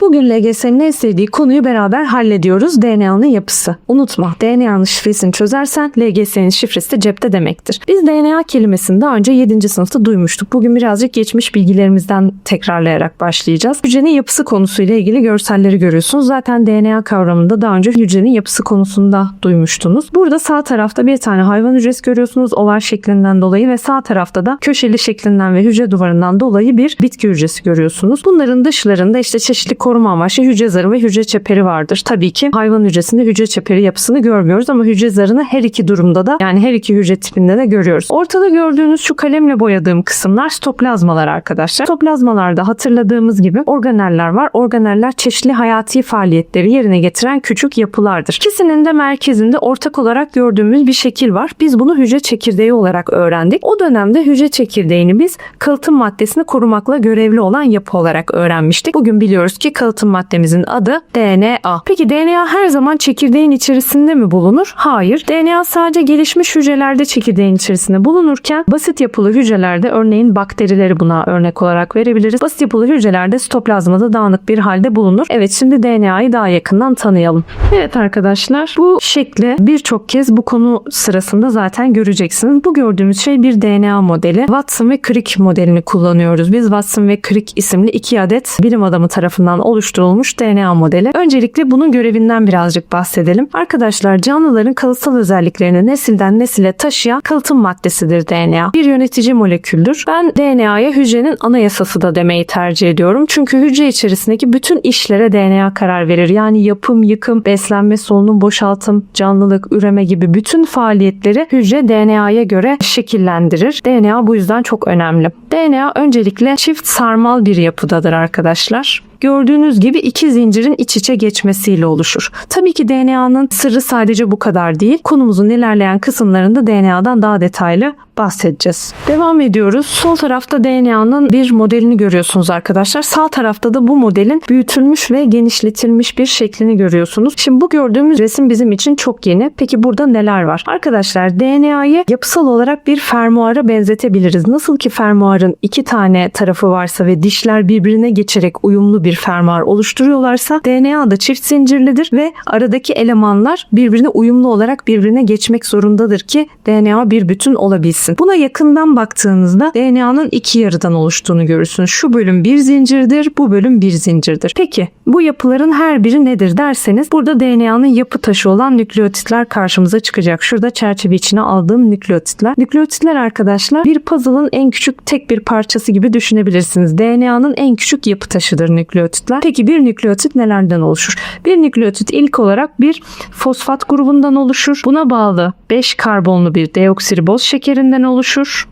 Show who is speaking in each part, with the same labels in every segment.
Speaker 1: Bugün LGS'nin en sevdiği konuyu beraber hallediyoruz. DNA'nın yapısı. Unutma DNA'nın şifresini çözersen LGS'nin şifresi de cepte demektir. Biz DNA kelimesini daha önce 7. sınıfta duymuştuk. Bugün birazcık geçmiş bilgilerimizden tekrarlayarak başlayacağız. Hücrenin yapısı konusuyla ilgili görselleri görüyorsunuz. Zaten DNA kavramında daha önce hücrenin yapısı konusunda duymuştunuz. Burada sağ tarafta bir tane hayvan hücresi görüyorsunuz oval şeklinden dolayı ve sağ tarafta da köşeli şeklinden ve hücre duvarından dolayı bir bitki hücresi görüyorsunuz. Bunların dışlarında işte çeşitli koruma amaçlı hücre zarı ve hücre çeperi vardır. Tabii ki hayvan hücresinde hücre çeperi yapısını görmüyoruz ama hücre zarını her iki durumda da yani her iki hücre tipinde de görüyoruz. Ortada gördüğünüz şu kalemle boyadığım kısımlar stoplazmalar arkadaşlar. Stoplazmalarda hatırladığımız gibi organeller var. Organeller çeşitli hayati faaliyetleri yerine getiren küçük yapılardır. İkisinin de merkezinde ortak olarak gördüğümüz bir şekil var. Biz bunu hücre çekirdeği olarak öğrendik. O dönemde hücre çekirdeğini biz kalıtım maddesini korumakla görevli olan yapı olarak öğrenmiştik. Bugün biliyoruz ki kalıtım maddemizin adı DNA. Peki DNA her zaman çekirdeğin içerisinde mi bulunur? Hayır. DNA sadece gelişmiş hücrelerde çekirdeğin içerisinde bulunurken basit yapılı hücrelerde örneğin bakterileri buna örnek olarak verebiliriz. Basit yapılı hücrelerde sitoplazmada dağınık bir halde bulunur. Evet şimdi DNA'yı daha yakından tanıyalım. Evet arkadaşlar bu şekli birçok kez bu konu sırasında zaten göreceksiniz. Bu gördüğümüz şey bir DNA modeli. Watson ve Crick modelini kullanıyoruz. Biz Watson ve Crick isimli iki adet bilim adamı tarafından oluşturulmuş DNA modeli. Öncelikle bunun görevinden birazcık bahsedelim. Arkadaşlar canlıların kalıtsal özelliklerini nesilden nesile taşıyan kalıtım maddesidir DNA. Bir yönetici moleküldür. Ben DNA'ya hücrenin anayasası da demeyi tercih ediyorum. Çünkü hücre içerisindeki bütün işlere DNA karar verir. Yani yapım, yıkım, beslenme, solunum, boşaltım, canlılık, üreme gibi bütün faaliyetleri hücre DNA'ya göre şekillendirir. DNA bu yüzden çok önemli. DNA öncelikle çift sarmal bir yapıdadır arkadaşlar. Gördüğünüz gibi iki zincirin iç içe geçmesiyle oluşur. Tabii ki DNA'nın sırrı sadece bu kadar değil. Konumuzun ilerleyen kısımlarında DNA'dan daha detaylı bahsedeceğiz. Devam ediyoruz. Sol tarafta DNA'nın bir modelini görüyorsunuz arkadaşlar. Sağ tarafta da bu modelin büyütülmüş ve genişletilmiş bir şeklini görüyorsunuz. Şimdi bu gördüğümüz resim bizim için çok yeni. Peki burada neler var? Arkadaşlar DNA'yı yapısal olarak bir fermuara benzetebiliriz. Nasıl ki fermuarın iki tane tarafı varsa ve dişler birbirine geçerek uyumlu bir fermuar oluşturuyorlarsa DNA da çift zincirlidir ve aradaki elemanlar birbirine uyumlu olarak birbirine geçmek zorundadır ki DNA bir bütün olabilsin. Buna yakından baktığınızda DNA'nın iki yarıdan oluştuğunu görürsünüz. Şu bölüm bir zincirdir, bu bölüm bir zincirdir. Peki bu yapıların her biri nedir derseniz burada DNA'nın yapı taşı olan nükleotitler karşımıza çıkacak. Şurada çerçeve içine aldığım nükleotitler. Nükleotitler arkadaşlar bir puzzle'ın en küçük tek bir parçası gibi düşünebilirsiniz. DNA'nın en küçük yapı taşıdır nükleotitler. Peki bir nükleotit nelerden oluşur? Bir nükleotit ilk olarak bir fosfat grubundan oluşur. Buna bağlı 5 karbonlu bir deoksiriboz şekerinden oluşur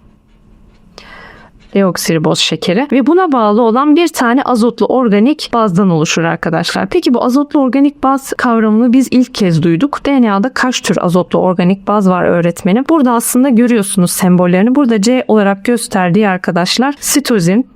Speaker 1: deoksiriboz şekeri ve buna bağlı olan bir tane azotlu organik bazdan oluşur arkadaşlar. Peki bu azotlu organik baz kavramını biz ilk kez duyduk. DNA'da kaç tür azotlu organik baz var öğretmenim? Burada aslında görüyorsunuz sembollerini. Burada C olarak gösterdiği arkadaşlar sitozin,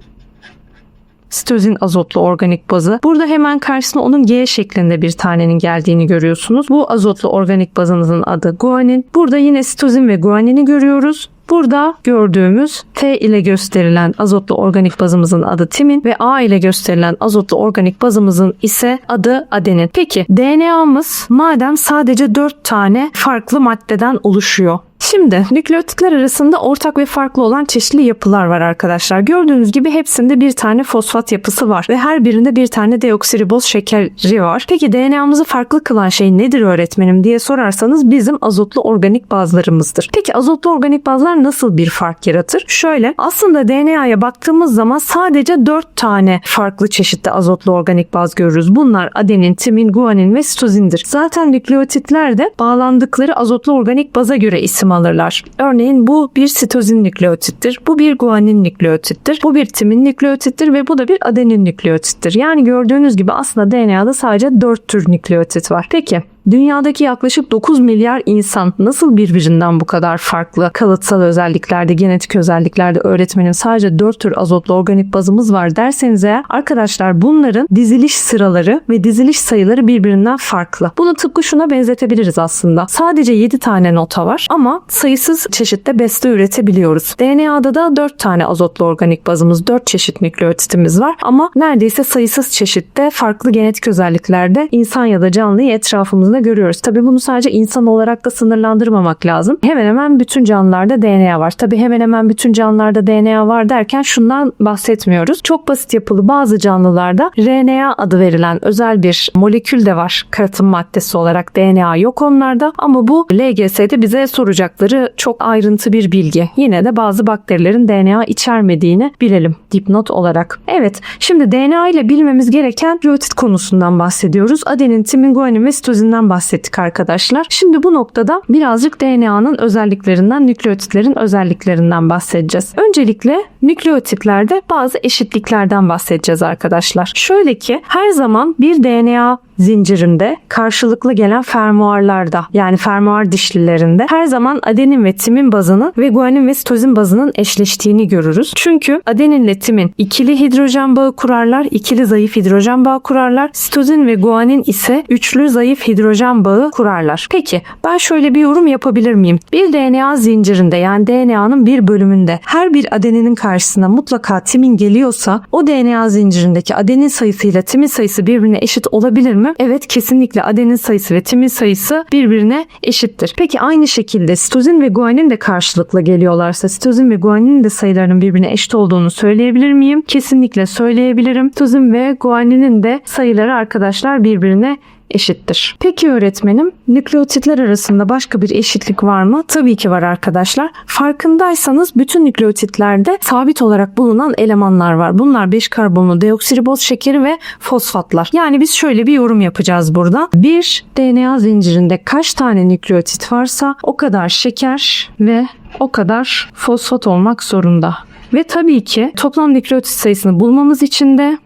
Speaker 1: sitozin azotlu organik bazı. Burada hemen karşısına onun G şeklinde bir tanenin geldiğini görüyorsunuz. Bu azotlu organik bazımızın adı guanin. Burada yine sitozin ve guanini görüyoruz. Burada gördüğümüz T ile gösterilen azotlu organik bazımızın adı timin ve A ile gösterilen azotlu organik bazımızın ise adı adenin. Peki DNA'mız madem sadece 4 tane farklı maddeden oluşuyor. Şimdi nükleotitler arasında ortak ve farklı olan çeşitli yapılar var arkadaşlar. Gördüğünüz gibi hepsinde bir tane fosfat yapısı var ve her birinde bir tane deoksiriboz şekeri var. Peki DNA'mızı farklı kılan şey nedir öğretmenim diye sorarsanız bizim azotlu organik bazlarımızdır. Peki azotlu organik bazlar nasıl bir fark yaratır? Şöyle aslında DNA'ya baktığımız zaman sadece 4 tane farklı çeşitli azotlu organik baz görürüz. Bunlar adenin, timin, guanin ve sitozindir. Zaten nükleotitler de bağlandıkları azotlu organik baza göre isim alırlar. Örneğin bu bir sitozin nükleotittir, bu bir guanin nükleotittir, bu bir timin nükleotittir ve bu da bir adenin nükleotittir. Yani gördüğünüz gibi aslında DNA'da sadece 4 tür nükleotit var. Peki Dünyadaki yaklaşık 9 milyar insan nasıl birbirinden bu kadar farklı kalıtsal özelliklerde, genetik özelliklerde öğretmenin sadece 4 tür azotlu organik bazımız var derseniz eğer arkadaşlar bunların diziliş sıraları ve diziliş sayıları birbirinden farklı. Bunu tıpkı şuna benzetebiliriz aslında. Sadece 7 tane nota var ama sayısız çeşitte beste üretebiliyoruz. DNA'da da 4 tane azotlu organik bazımız, 4 çeşit nükleotitimiz var ama neredeyse sayısız çeşitte farklı genetik özelliklerde insan ya da canlıyı etrafımızda görüyoruz. Tabii bunu sadece insan olarak da sınırlandırmamak lazım. Hemen hemen bütün canlılarda DNA var. Tabii hemen hemen bütün canlılarda DNA var derken şundan bahsetmiyoruz. Çok basit yapılı bazı canlılarda RNA adı verilen özel bir molekül de var karatım maddesi olarak. DNA yok onlarda ama bu LGS'de bize soracakları çok ayrıntı bir bilgi. Yine de bazı bakterilerin DNA içermediğini bilelim dipnot olarak. Evet şimdi DNA ile bilmemiz gereken nükleotit konusundan bahsediyoruz. Adenin, timin, guanin ve sitozinden bahsettik arkadaşlar. Şimdi bu noktada birazcık DNA'nın özelliklerinden, nükleotitlerin özelliklerinden bahsedeceğiz. Öncelikle nükleotitlerde bazı eşitliklerden bahsedeceğiz arkadaşlar. Şöyle ki her zaman bir DNA zincirinde karşılıklı gelen fermuarlarda yani fermuar dişlilerinde her zaman adenin ve timin bazının ve guanin ve sitozin bazının eşleştiğini görürüz. Çünkü adeninle timin ikili hidrojen bağı kurarlar, ikili zayıf hidrojen bağı kurarlar. Sitozin ve guanin ise üçlü zayıf hidrojen bağı kurarlar. Peki ben şöyle bir yorum yapabilir miyim? Bir DNA zincirinde yani DNA'nın bir bölümünde her bir adeninin karşısına mutlaka timin geliyorsa o DNA zincirindeki adenin sayısıyla timin sayısı birbirine eşit olabilir mi? Evet kesinlikle adenin sayısı ve timin sayısı birbirine eşittir. Peki aynı şekilde sitozin ve guanin de karşılıklı geliyorlarsa sitozin ve guaninin de sayılarının birbirine eşit olduğunu söyleyebilir miyim? Kesinlikle söyleyebilirim. Sitozin ve guaninin de sayıları arkadaşlar birbirine eşittir. Peki öğretmenim, nükleotitler arasında başka bir eşitlik var mı? Tabii ki var arkadaşlar. Farkındaysanız bütün nükleotitlerde sabit olarak bulunan elemanlar var. Bunlar 5 karbonlu deoksiriboz şekeri ve fosfatlar. Yani biz şöyle bir yorum yapacağız burada. Bir DNA zincirinde kaç tane nükleotit varsa o kadar şeker ve o kadar fosfat olmak zorunda. Ve tabii ki toplam nükleotit sayısını bulmamız için de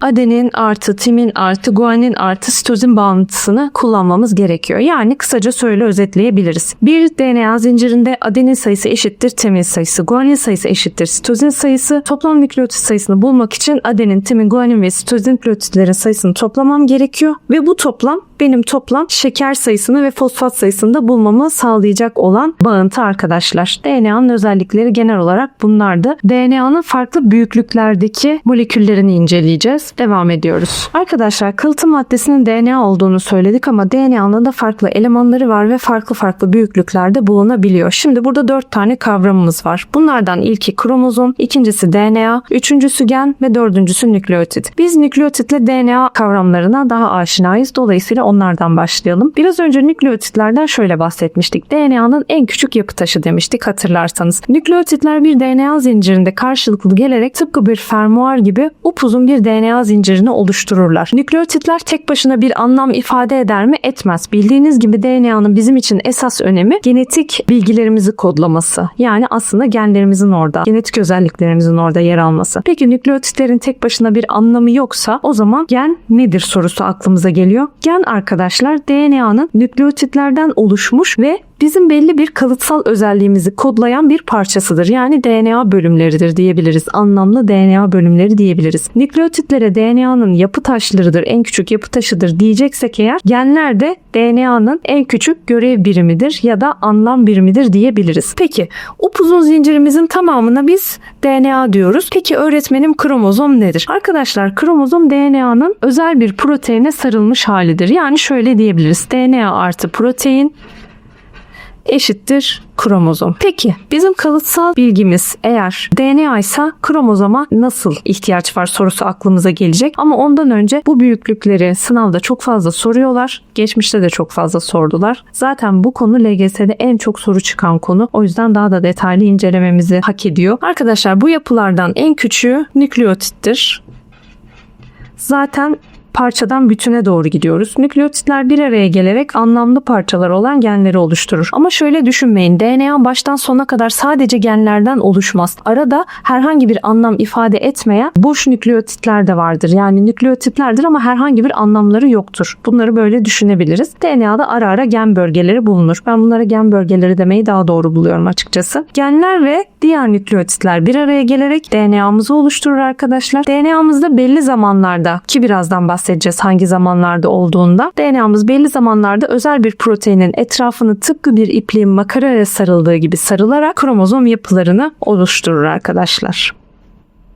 Speaker 1: adenin artı timin artı guanin artı sitozin bağıntısını kullanmamız gerekiyor. Yani kısaca söyle özetleyebiliriz. Bir DNA zincirinde adenin sayısı eşittir timin sayısı, guanin sayısı eşittir sitozin sayısı. Toplam nükleotit sayısını bulmak için adenin, timin, guanin ve sitozin nükleotitlerin sayısını toplamam gerekiyor ve bu toplam benim toplam şeker sayısını ve fosfat sayısını da bulmamı sağlayacak olan bağıntı arkadaşlar. DNA'nın özellikleri genel olarak bunlardı. DNA'nın farklı büyüklüklerdeki moleküllerini inceleyeceğiz. Devam ediyoruz. Arkadaşlar kalıtım maddesinin DNA olduğunu söyledik ama DNA'nın da farklı elemanları var ve farklı farklı büyüklüklerde bulunabiliyor. Şimdi burada dört tane kavramımız var. Bunlardan ilki kromozom, ikincisi DNA, üçüncüsü gen ve dördüncüsü nükleotit. Biz nükleotitle DNA kavramlarına daha aşinayız. Dolayısıyla onlardan başlayalım. Biraz önce nükleotitlerden şöyle bahsetmiştik. DNA'nın en küçük yapı taşı demiştik hatırlarsanız. Nükleotitler bir DNA zincirinde karşılıklı gelerek tıpkı bir fermuar gibi upuzun bir DNA zincirini oluştururlar. Nükleotitler tek başına bir anlam ifade eder mi? Etmez. Bildiğiniz gibi DNA'nın bizim için esas önemi genetik bilgilerimizi kodlaması. Yani aslında genlerimizin orada, genetik özelliklerimizin orada yer alması. Peki nükleotitlerin tek başına bir anlamı yoksa o zaman gen nedir sorusu aklımıza geliyor. Gen arkadaşlar DNA'nın nükleotitlerden oluşmuş ve bizim belli bir kalıtsal özelliğimizi kodlayan bir parçasıdır. Yani DNA bölümleridir diyebiliriz. Anlamlı DNA bölümleri diyebiliriz. Nükleotitlere DNA'nın yapı taşlarıdır, en küçük yapı taşıdır diyeceksek eğer genler de DNA'nın en küçük görev birimidir ya da anlam birimidir diyebiliriz. Peki upuzun zincirimizin tamamına biz DNA diyoruz. Peki öğretmenim kromozom nedir? Arkadaşlar kromozom DNA'nın özel bir proteine sarılmış halidir. Yani şöyle diyebiliriz. DNA artı protein eşittir kromozom. Peki bizim kalıtsal bilgimiz eğer DNA ise kromozoma nasıl ihtiyaç var sorusu aklımıza gelecek. Ama ondan önce bu büyüklükleri sınavda çok fazla soruyorlar. Geçmişte de çok fazla sordular. Zaten bu konu LGS'de en çok soru çıkan konu. O yüzden daha da detaylı incelememizi hak ediyor. Arkadaşlar bu yapılardan en küçüğü nükleotittir. Zaten parçadan bütüne doğru gidiyoruz. Nükleotitler bir araya gelerek anlamlı parçalar olan genleri oluşturur. Ama şöyle düşünmeyin. DNA baştan sona kadar sadece genlerden oluşmaz. Arada herhangi bir anlam ifade etmeyen boş nükleotitler de vardır. Yani nükleotitlerdir ama herhangi bir anlamları yoktur. Bunları böyle düşünebiliriz. DNA'da ara ara gen bölgeleri bulunur. Ben bunlara gen bölgeleri demeyi daha doğru buluyorum açıkçası. Genler ve diğer nükleotitler bir araya gelerek DNA'mızı oluşturur arkadaşlar. DNA'mızda belli zamanlarda ki birazdan bahsedeceğiz hangi zamanlarda olduğunda DNA'mız belli zamanlarda özel bir proteinin etrafını tıpkı bir ipliğin makaraya sarıldığı gibi sarılarak kromozom yapılarını oluşturur arkadaşlar.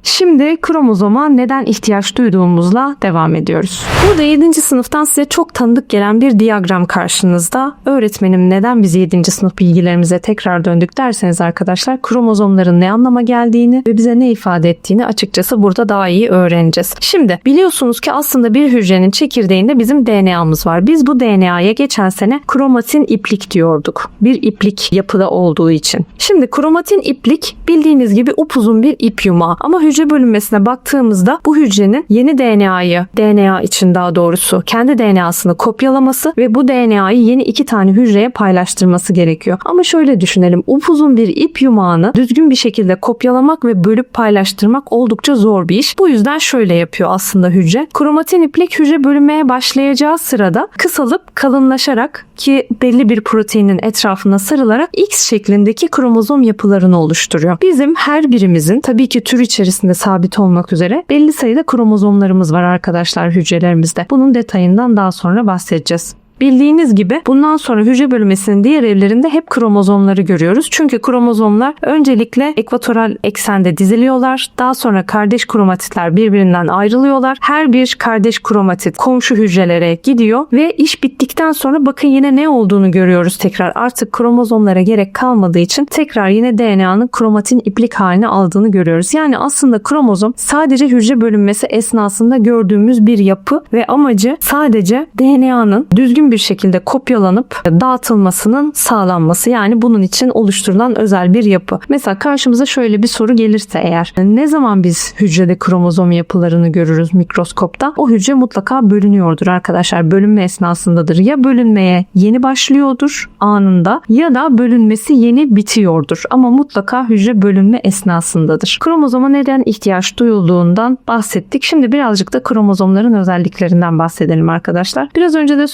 Speaker 1: Şimdi kromozoma neden ihtiyaç duyduğumuzla devam ediyoruz. Burada 7. sınıftan size çok tanıdık gelen bir diyagram karşınızda. Öğretmenim neden biz 7. sınıf bilgilerimize tekrar döndük derseniz arkadaşlar kromozomların ne anlama geldiğini ve bize ne ifade ettiğini açıkçası burada daha iyi öğreneceğiz. Şimdi biliyorsunuz ki aslında bir hücrenin çekirdeğinde bizim DNA'mız var. Biz bu DNA'ya geçen sene kromatin iplik diyorduk. Bir iplik yapıda olduğu için. Şimdi kromatin iplik bildiğiniz gibi upuzun bir ip yumağı ama hücre bölünmesine baktığımızda bu hücrenin yeni DNA'yı, DNA için daha doğrusu kendi DNA'sını kopyalaması ve bu DNA'yı yeni iki tane hücreye paylaştırması gerekiyor. Ama şöyle düşünelim. Upuzun bir ip yumağını düzgün bir şekilde kopyalamak ve bölüp paylaştırmak oldukça zor bir iş. Bu yüzden şöyle yapıyor aslında hücre. Kromatin iplik hücre bölünmeye başlayacağı sırada kısalıp kalınlaşarak ki belli bir proteinin etrafına sarılarak X şeklindeki kromozom yapılarını oluşturuyor. Bizim her birimizin tabii ki tür içerisinde sabit olmak üzere belli sayıda kromozomlarımız var arkadaşlar hücrelerimizde. Bunun detayından daha sonra bahsedeceğiz. Bildiğiniz gibi bundan sonra hücre bölünmesinin diğer evlerinde hep kromozomları görüyoruz. Çünkü kromozomlar öncelikle ekvatoral eksende diziliyorlar. Daha sonra kardeş kromatitler birbirinden ayrılıyorlar. Her bir kardeş kromatit komşu hücrelere gidiyor ve iş bittikten sonra bakın yine ne olduğunu görüyoruz tekrar. Artık kromozomlara gerek kalmadığı için tekrar yine DNA'nın kromatin iplik haline aldığını görüyoruz. Yani aslında kromozom sadece hücre bölünmesi esnasında gördüğümüz bir yapı ve amacı sadece DNA'nın düzgün bir şekilde kopyalanıp dağıtılmasının sağlanması. Yani bunun için oluşturulan özel bir yapı. Mesela karşımıza şöyle bir soru gelirse eğer ne zaman biz hücrede kromozom yapılarını görürüz mikroskopta? O hücre mutlaka bölünüyordur arkadaşlar. Bölünme esnasındadır. Ya bölünmeye yeni başlıyordur anında ya da bölünmesi yeni bitiyordur. Ama mutlaka hücre bölünme esnasındadır. Kromozoma neden ihtiyaç duyulduğundan bahsettik. Şimdi birazcık da kromozomların özelliklerinden bahsedelim arkadaşlar. Biraz önce de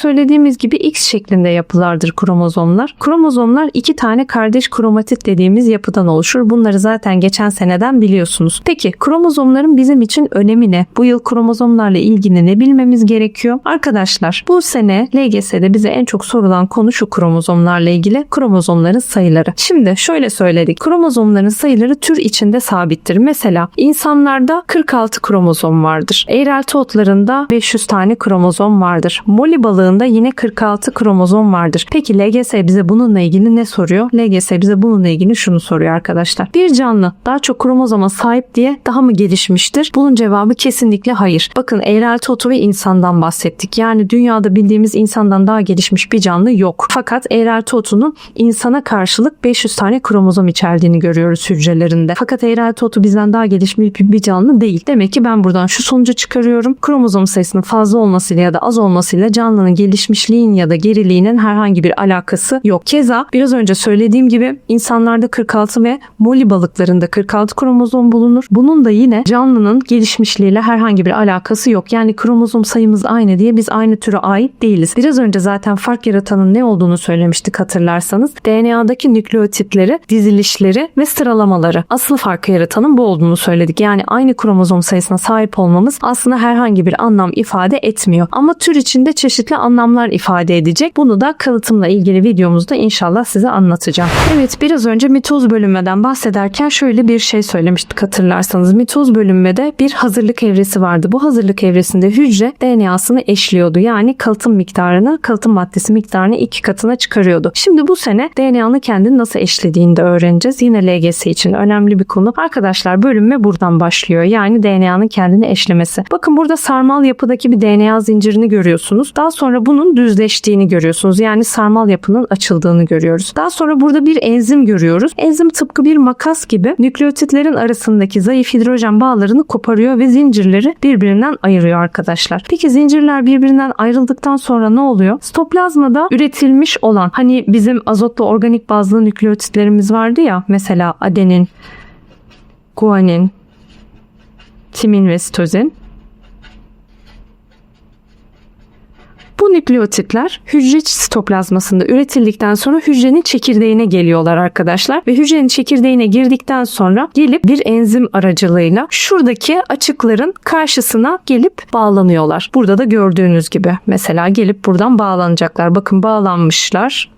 Speaker 1: söylediğimiz gibi X şeklinde yapılardır kromozomlar. Kromozomlar iki tane kardeş kromatit dediğimiz yapıdan oluşur. Bunları zaten geçen seneden biliyorsunuz. Peki kromozomların bizim için önemi ne? Bu yıl kromozomlarla ilgili ne bilmemiz gerekiyor? Arkadaşlar bu sene LGS'de bize en çok sorulan konu şu kromozomlarla ilgili kromozomların sayıları. Şimdi şöyle söyledik. Kromozomların sayıları tür içinde sabittir. Mesela insanlarda 46 kromozom vardır. Eğrelti otlarında 500 tane kromozom vardır. Moli balığında yine 46 kromozom vardır. Peki LGS bize bununla ilgili ne soruyor? LGS bize bununla ilgili şunu soruyor arkadaşlar. Bir canlı daha çok kromozoma sahip diye daha mı gelişmiştir? Bunun cevabı kesinlikle hayır. Bakın eğrelti otu ve insandan bahsettik. Yani dünyada bildiğimiz insandan daha gelişmiş bir canlı yok. Fakat eğrelti otunun insana karşılık 500 tane kromozom içerdiğini görüyoruz hücrelerinde. Fakat eğrelti otu bizden daha gelişmiş bir canlı değil. Demek ki ben buradan şu sonucu çıkarıyorum. Kromozom sayısının fazla olmasıyla ya da az olmasıyla canlının gelişmişliğin ya da geriliğinin herhangi bir alakası yok. Keza biraz önce söylediğim gibi insanlarda 46 ve moli balıklarında 46 kromozom bulunur. Bunun da yine canlının gelişmişliğiyle herhangi bir alakası yok. Yani kromozom sayımız aynı diye biz aynı türe ait değiliz. Biraz önce zaten fark yaratanın ne olduğunu söylemiştik hatırlarsanız. DNA'daki nükleotitleri, dizilişleri ve sıralamaları. Asıl farkı yaratanın bu olduğunu söyledik. Yani aynı kromozom sayısına sahip olmamız aslında herhangi bir anlam ifade etmiyor. Ama tür içinde çeşitli anlamlar ifade edecek. Bunu da kalıtımla ilgili videomuzda inşallah size anlatacağım. Evet biraz önce mitoz bölünmeden bahsederken şöyle bir şey söylemiştik hatırlarsanız. Mitoz bölünmede bir hazırlık evresi vardı. Bu hazırlık evresinde hücre DNA'sını eşliyordu. Yani kalıtım miktarını, kalıtım maddesi miktarını iki katına çıkarıyordu. Şimdi bu sene DNA'nın kendini nasıl eşlediğini de öğreneceğiz. Yine LGS için önemli bir konu. Arkadaşlar bölünme buradan başlıyor. Yani DNA'nın kendini eşlemesi. Bakın burada sarmal yapıdaki bir DNA zincirini görüyorsunuz. Daha sonra bunun Düzleştiğini görüyorsunuz. Yani sarmal yapının açıldığını görüyoruz. Daha sonra burada bir enzim görüyoruz. Enzim tıpkı bir makas gibi nükleotitlerin arasındaki zayıf hidrojen bağlarını koparıyor ve zincirleri birbirinden ayırıyor arkadaşlar. Peki zincirler birbirinden ayrıldıktan sonra ne oluyor? Stoplazmada üretilmiş olan hani bizim azotlu organik bazlı nükleotitlerimiz vardı ya mesela adenin, guanin, timin ve sitozin. Bu nükleotitler hücre sitoplazmasında üretildikten sonra hücrenin çekirdeğine geliyorlar arkadaşlar ve hücrenin çekirdeğine girdikten sonra gelip bir enzim aracılığıyla şuradaki açıkların karşısına gelip bağlanıyorlar. Burada da gördüğünüz gibi mesela gelip buradan bağlanacaklar. Bakın bağlanmışlar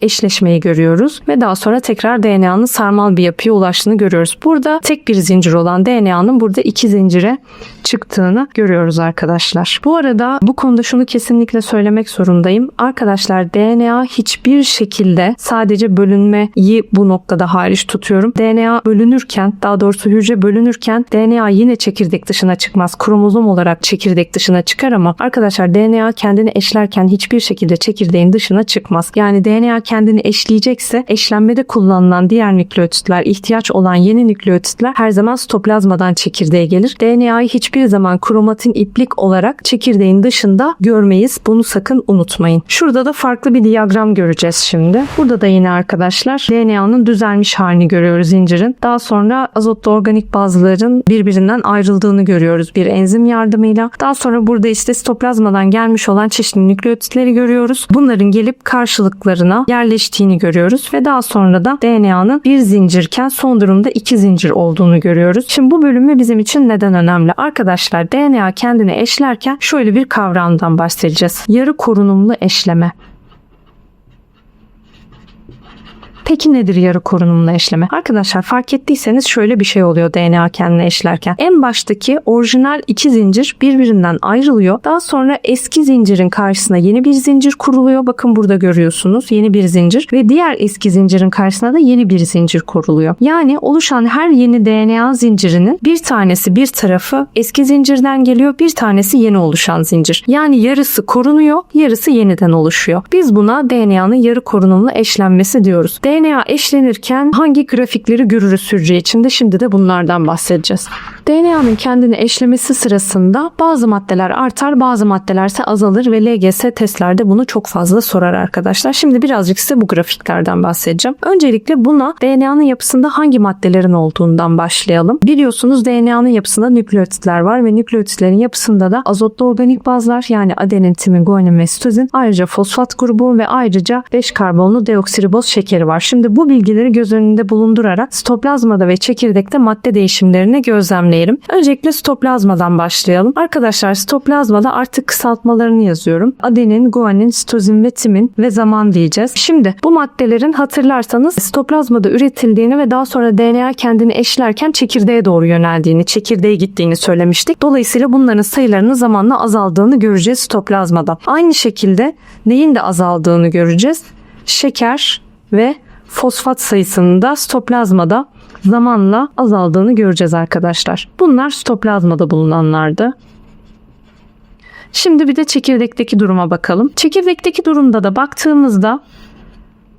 Speaker 1: eşleşmeyi görüyoruz ve daha sonra tekrar DNA'nın sarmal bir yapıya ulaştığını görüyoruz. Burada tek bir zincir olan DNA'nın burada iki zincire çıktığını görüyoruz arkadaşlar. Bu arada bu konuda şunu kesinlikle söylemek zorundayım. Arkadaşlar DNA hiçbir şekilde sadece bölünmeyi bu noktada hariç tutuyorum. DNA bölünürken daha doğrusu hücre bölünürken DNA yine çekirdek dışına çıkmaz. Kromozom olarak çekirdek dışına çıkar ama arkadaşlar DNA kendini eşlerken hiçbir şekilde çekirdeğin dışına çıkmaz. Yani DNA kendini eşleyecekse eşlenmede kullanılan diğer nükleotitler, ihtiyaç olan yeni nükleotitler her zaman stoplazmadan çekirdeğe gelir. DNA'yı hiçbir zaman kromatin iplik olarak çekirdeğin dışında görmeyiz. Bunu sakın unutmayın. Şurada da farklı bir diyagram göreceğiz şimdi. Burada da yine arkadaşlar DNA'nın düzelmiş halini görüyoruz zincirin. Daha sonra azotlu organik bazıların birbirinden ayrıldığını görüyoruz bir enzim yardımıyla. Daha sonra burada işte stoplazmadan gelmiş olan çeşitli nükleotitleri görüyoruz. Bunların gelip karşılıklarına yer yerleştiğini görüyoruz ve daha sonra da DNA'nın bir zincirken son durumda iki zincir olduğunu görüyoruz. Şimdi bu bölümü bizim için neden önemli? Arkadaşlar DNA kendini eşlerken şöyle bir kavramdan bahsedeceğiz. Yarı korunumlu eşleme. Peki nedir yarı korunumlu eşleme? Arkadaşlar fark ettiyseniz şöyle bir şey oluyor DNA kendine eşlerken. En baştaki orijinal iki zincir birbirinden ayrılıyor. Daha sonra eski zincirin karşısına yeni bir zincir kuruluyor. Bakın burada görüyorsunuz yeni bir zincir ve diğer eski zincirin karşısına da yeni bir zincir kuruluyor. Yani oluşan her yeni DNA zincirinin bir tanesi bir tarafı eski zincirden geliyor, bir tanesi yeni oluşan zincir. Yani yarısı korunuyor, yarısı yeniden oluşuyor. Biz buna DNA'nın yarı korunumlu eşlenmesi diyoruz. DNA eşlenirken hangi grafikleri görürüz sürücü içinde şimdi de bunlardan bahsedeceğiz. DNA'nın kendini eşlemesi sırasında bazı maddeler artar bazı maddelerse azalır ve LGS testlerde bunu çok fazla sorar arkadaşlar. Şimdi birazcık size bu grafiklerden bahsedeceğim. Öncelikle buna DNA'nın yapısında hangi maddelerin olduğundan başlayalım. Biliyorsunuz DNA'nın yapısında nükleotitler var ve nükleotitlerin yapısında da azotlu organik bazlar yani adenin, timin, guanin ve sitozin ayrıca fosfat grubu ve ayrıca 5 karbonlu deoksiriboz şekeri var. Şimdi bu bilgileri göz önünde bulundurarak stoplazmada ve çekirdekte madde değişimlerini gözlemleyelim. Öncelikle stoplazmadan başlayalım. Arkadaşlar stoplazmada artık kısaltmalarını yazıyorum. Adenin, guanin, sitozin ve timin ve zaman diyeceğiz. Şimdi bu maddelerin hatırlarsanız stoplazmada üretildiğini ve daha sonra DNA kendini eşlerken çekirdeğe doğru yöneldiğini, çekirdeğe gittiğini söylemiştik. Dolayısıyla bunların sayılarının zamanla azaldığını göreceğiz stoplazmada. Aynı şekilde neyin de azaldığını göreceğiz. Şeker ve fosfat sayısının da stoplazmada zamanla azaldığını göreceğiz arkadaşlar. Bunlar stoplazmada bulunanlardı. Şimdi bir de çekirdekteki duruma bakalım. Çekirdekteki durumda da baktığımızda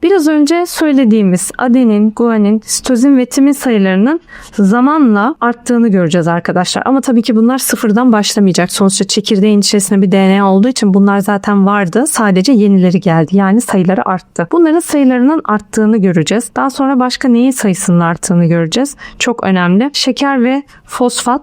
Speaker 1: Biraz önce söylediğimiz adenin, guanin, sitozin ve timin sayılarının zamanla arttığını göreceğiz arkadaşlar. Ama tabii ki bunlar sıfırdan başlamayacak. Sonuçta çekirdeğin içerisinde bir DNA olduğu için bunlar zaten vardı. Sadece yenileri geldi. Yani sayıları arttı. Bunların sayılarının arttığını göreceğiz. Daha sonra başka neyin sayısının arttığını göreceğiz. Çok önemli. Şeker ve fosfat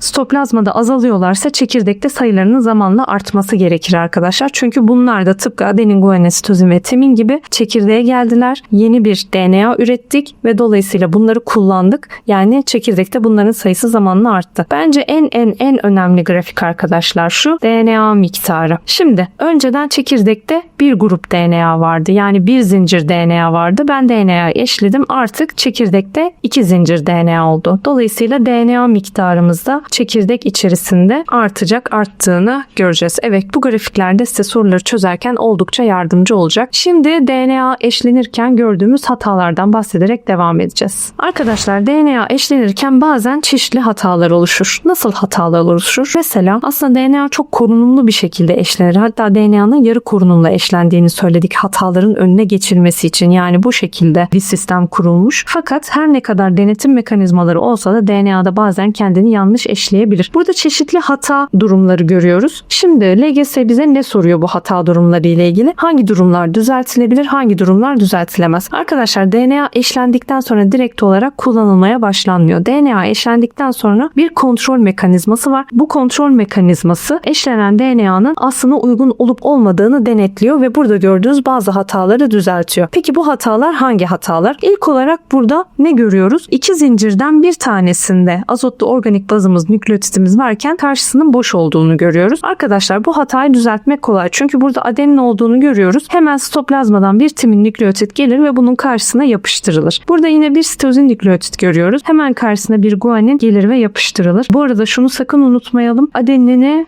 Speaker 1: Stoplazmada azalıyorlarsa çekirdekte sayılarının zamanla artması gerekir arkadaşlar. Çünkü bunlar da tıpkı adenin, guanin, ve timin gibi çekirdeğe geldiler. Yeni bir DNA ürettik ve dolayısıyla bunları kullandık. Yani çekirdekte bunların sayısı zamanla arttı. Bence en en en önemli grafik arkadaşlar şu DNA miktarı. Şimdi önceden çekirdekte bir grup DNA vardı. Yani bir zincir DNA vardı. Ben DNA eşledim. Artık çekirdekte iki zincir DNA oldu. Dolayısıyla DNA miktarımızda çekirdek içerisinde artacak, arttığını göreceğiz. Evet bu grafiklerde size soruları çözerken oldukça yardımcı olacak. Şimdi DNA eşlenirken gördüğümüz hatalardan bahsederek devam edeceğiz. Arkadaşlar DNA eşlenirken bazen çeşitli hatalar oluşur. Nasıl hatalar oluşur? Mesela aslında DNA çok korunumlu bir şekilde eşlenir. Hatta DNA'nın yarı korunumla eşlendiğini söyledik hataların önüne geçilmesi için. Yani bu şekilde bir sistem kurulmuş. Fakat her ne kadar denetim mekanizmaları olsa da DNA'da bazen kendini yanlış eşleyebilir. Burada çeşitli hata durumları görüyoruz. Şimdi LGS bize ne soruyor bu hata durumları ile ilgili? Hangi durumlar düzeltilebilir, hangi durumlar düzeltilemez? Arkadaşlar DNA eşlendikten sonra direkt olarak kullanılmaya başlanmıyor. DNA eşlendikten sonra bir kontrol mekanizması var. Bu kontrol mekanizması eşlenen DNA'nın aslına uygun olup olmadığını denetliyor ve burada gördüğünüz bazı hataları düzeltiyor. Peki bu hatalar hangi hatalar? İlk olarak burada ne görüyoruz? İki zincirden bir tanesinde azotlu organik bazımız, nükleotitimiz varken karşısının boş olduğunu görüyoruz. Arkadaşlar bu hatayı düzeltmek kolay. Çünkü burada adenin olduğunu görüyoruz. Hemen sitoplazmadan bir timin nükleotit gelir ve bunun karşısına yapıştırılır. Burada yine bir sitozin nükleotit görüyoruz. Hemen karşısına bir guanin gelir ve yapıştırılır. Bu arada şunu sakın unutmayalım. Adenini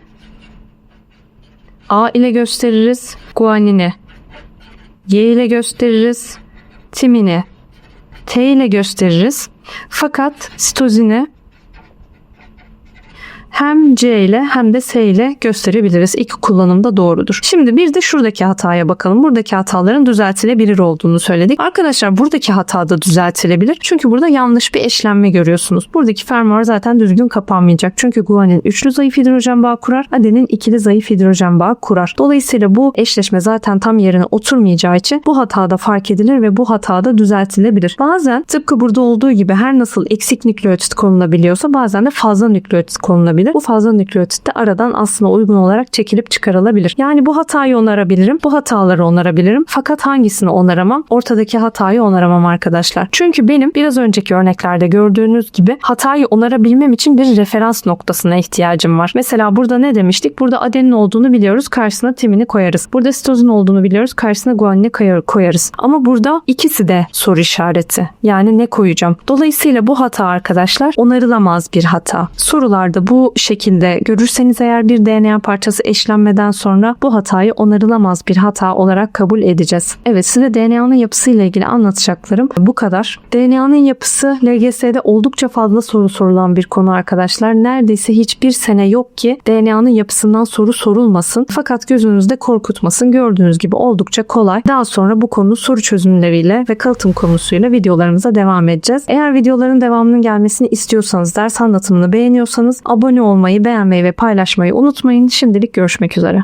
Speaker 1: A ile gösteririz. Guanini Y ile gösteririz. Timini T ile gösteririz. Fakat sitozini hem C ile hem de S ile gösterebiliriz. İki kullanımda doğrudur. Şimdi bir de şuradaki hataya bakalım. Buradaki hataların düzeltilebilir olduğunu söyledik. Arkadaşlar buradaki hata da düzeltilebilir. Çünkü burada yanlış bir eşlenme görüyorsunuz. Buradaki fermuar zaten düzgün kapanmayacak. Çünkü guanin üçlü zayıf hidrojen bağı kurar. Adenin ikili zayıf hidrojen bağı kurar. Dolayısıyla bu eşleşme zaten tam yerine oturmayacağı için bu hatada fark edilir ve bu hatada düzeltilebilir. Bazen tıpkı burada olduğu gibi her nasıl eksik nükleotit konulabiliyorsa bazen de fazla nükleotit konulabilir. Bu fazla nükleotit de aradan aslında uygun olarak çekilip çıkarılabilir. Yani bu hatayı onarabilirim. Bu hataları onarabilirim. Fakat hangisini onaramam? Ortadaki hatayı onaramam arkadaşlar. Çünkü benim biraz önceki örneklerde gördüğünüz gibi hatayı onarabilmem için bir referans noktasına ihtiyacım var. Mesela burada ne demiştik? Burada adenin olduğunu biliyoruz. Karşısına timini koyarız. Burada sitozin olduğunu biliyoruz. Karşısına guanini koyar- koyarız. Ama burada ikisi de soru işareti. Yani ne koyacağım? Dolayısıyla bu hata arkadaşlar onarılamaz bir hata. Sorularda bu şekilde görürseniz eğer bir DNA parçası eşlenmeden sonra bu hatayı onarılamaz bir hata olarak kabul edeceğiz. Evet size DNA'nın yapısıyla ilgili anlatacaklarım bu kadar. DNA'nın yapısı LGS'de oldukça fazla soru sorulan bir konu arkadaşlar. Neredeyse hiçbir sene yok ki DNA'nın yapısından soru sorulmasın. Fakat gözünüzde korkutmasın. Gördüğünüz gibi oldukça kolay. Daha sonra bu konu soru çözümleriyle ve kalıtım konusuyla videolarımıza devam edeceğiz. Eğer videoların devamının gelmesini istiyorsanız, ders anlatımını beğeniyorsanız abone olmayı, beğenmeyi ve paylaşmayı unutmayın. Şimdilik görüşmek üzere.